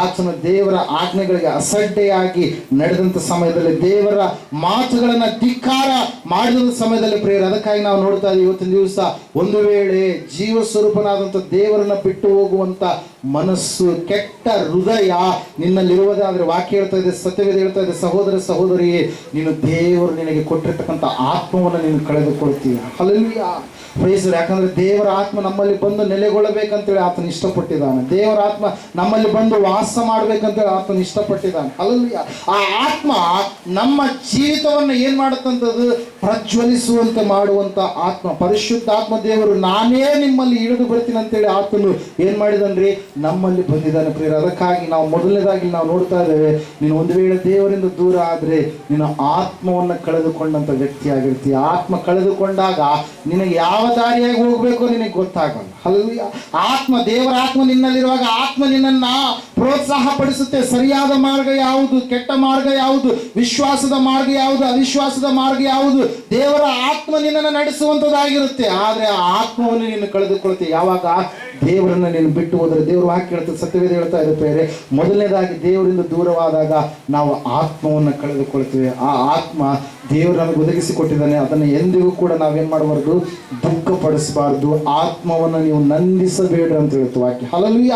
ಆತನ ದೇವರ ಆಜ್ಞೆಗಳಿಗೆ ಅಸಡ್ಡೆಯಾಗಿ ನಡೆದಂಥ ಸಮಯದಲ್ಲಿ, ದೇವರ ಮಾತುಗಳನ್ನು ಧಿಕ್ಕಾರ ಮಾಡಿದಂಥ ಸಮಯದಲ್ಲಿ ಪ್ರೇರ ಅದಕ್ಕಾಗಿ ನಾವು ನೋಡ್ತಾ ಇದ್ದೀವಿ ಇವತ್ತಿನ ದಿವಸ, ಒಂದು ವೇಳೆ ಜೀವ ಸ್ವರೂಪನಾದಂಥ ದೇವರನ್ನ ಬಿಟ್ಟು ಹೋಗುವಂತ ಮನಸ್ಸು, ಕೆಟ್ಟ ಹೃದಯ ನಿನ್ನಲ್ಲಿರುವುದಾದ್ರೆ ವಾಕ್ಯ ಹೇಳ್ತಾ ಇದೆ, ಸತ್ಯವೇದ ಹೇಳ್ತಾ ಇದೆ, ಸಹೋದರ ಸಹೋದರಿಯೇ ನೀನು ದೇವರು ನಿನಗೆ ಕೊಟ್ಟಿರ್ತಕ್ಕಂಥ ಆತ್ಮವನ್ನು ನೀನು ಕಳೆದುಕೊಳ್ತೀಯ. ಅಲ್ಲಿ ಪ್ರೈಸರು ಯಾಕಂದ್ರೆ ದೇವರ ಆತ್ಮ ನಮ್ಮಲ್ಲಿ ಬಂದು ನೆಲೆಗೊಳ್ಳಬೇಕಂತೇಳಿ ಆತನ ಇಷ್ಟಪಟ್ಟಿದ್ದಾನೆ. ದೇವರ ಆತ್ಮ ನಮ್ಮಲ್ಲಿ ಬಂದು ವಾಸ ಮಾಡ್ಬೇಕಂತೇಳಿ ಆತನ ಇಷ್ಟಪಟ್ಟಿದ್ದಾನೆ. ಅಲ್ಲಿ ಆ ಆತ್ಮ ನಮ್ಮ ಜೀವಿತವನ್ನು ಏನ್ ಮಾಡುತ್ತಂತದ್ದು? ಪ್ರಜ್ವಲಿಸುವಂತೆ ಮಾಡುವಂತ ಆತ್ಮ. ಪರಿಶುದ್ಧ ಆತ್ಮ ದೇವರು ನಾನೇ ನಿಮ್ಮಲ್ಲಿ ಇಳಿದು ಬರ್ತೀನಿ ಅಂತೇಳಿ ಆತನು ಏನ್ ಮಾಡಿದನ್ರಿ? ನಮ್ಮಲ್ಲಿ ಬಂದಿದ್ದಾನೆ ಪ್ರಿಯರ. ಅದಕ್ಕಾಗಿ ನಾವು ಮೊದಲನೇದಾಗಿ ನಾವು ನೋಡ್ತಾ ಇದ್ದೇವೆ, ನೀನು ಒಂದು ವೇಳೆ ದೇವರಿಂದ ದೂರ ಆದ್ರೆ ನೀನು ಆತ್ಮವನ್ನು ಕಳೆದುಕೊಂಡಂತ ವ್ಯಕ್ತಿ ಆಗಿರ್ತೀಯ. ಆತ್ಮ ಕಳೆದುಕೊಂಡಾಗ ನಿನಗೆ ಯಾವ ದಾರಿಯಾಗಿ ಹೋಗ್ಬೇಕು ನಿನಗೆ ಗೊತ್ತಾಗಲ್ಲ. ಹಲ್ಲೆಲೂಯಾ. ಆತ್ಮ ದೇವರ ಆತ್ಮ ನಿನ್ನಲ್ಲಿರುವಾಗ ಆತ್ಮ ನಿನ್ನನ್ನ ಪ್ರೋತ್ಸಾಹ ಪಡಿಸುತ್ತೆ. ಸರಿಯಾದ ಮಾರ್ಗ ಯಾವುದು? ಕೆಟ್ಟ ಮಾರ್ಗ ಯಾವುದು? ವಿಶ್ವಾಸದ ಮಾರ್ಗ ಯಾವುದು? ಅವಿಶ್ವಾಸದ ಮಾರ್ಗ ಯಾವುದು? ದೇವರ ಆತ್ಮ ನಿನ್ನನ್ನು ಆದರೆ ಆ ಆತ್ಮವನ್ನು ನೀನು ಕಳೆದುಕೊಳ್ತೀಯ. ಯಾವಾಗ? ದೇವರನ್ನ ನೀನು ಬಿಟ್ಟು ಹೋದರೆ ದೇವರು ವಾಕ್ಯ ಹೇಳ್ತದೆ ಸತ್ಯವೇದ ಹೇಳ್ತಾ ಇರುತ್ತೇವೆ ಮೊದಲನೇದಾಗಿ ದೇವರಿಂದ ದೂರವಾದಾಗ ನಾವು ಆತ್ಮವನ್ನು ಕಳೆದುಕೊಳ್ತೇವೆ. ಆ ಆತ್ಮ ದೇವರು ನಮಗೆ ಒದಗಿಸಿಕೊಟ್ಟಿದ್ದಾನೆ ಅದನ್ನು ಎಂದಿಗೂ ಕೂಡ ನಾವೇನು ಮಾಡಬಾರ್ದು? ದುಃಖಪಡಿಸಬಾರ್ದು. ಆತ್ಮವನ್ನು ನೀವು ನಂದಿಸಬೇಡ್ರಿ ಅಂತ ಹೇಳ್ತು ವಾಕ್ಯ ಹಲಲುಯ್ಯ